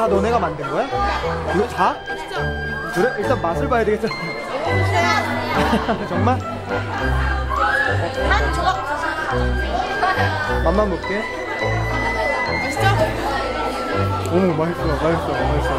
다 너네가 만든 거야? 이거 다? 그래? 일단 맛을 봐야 되겠잖아. 정말? 한 조각 맛만 볼게. 맛있죠? 오, 맛있어, 맛있어, 맛있어.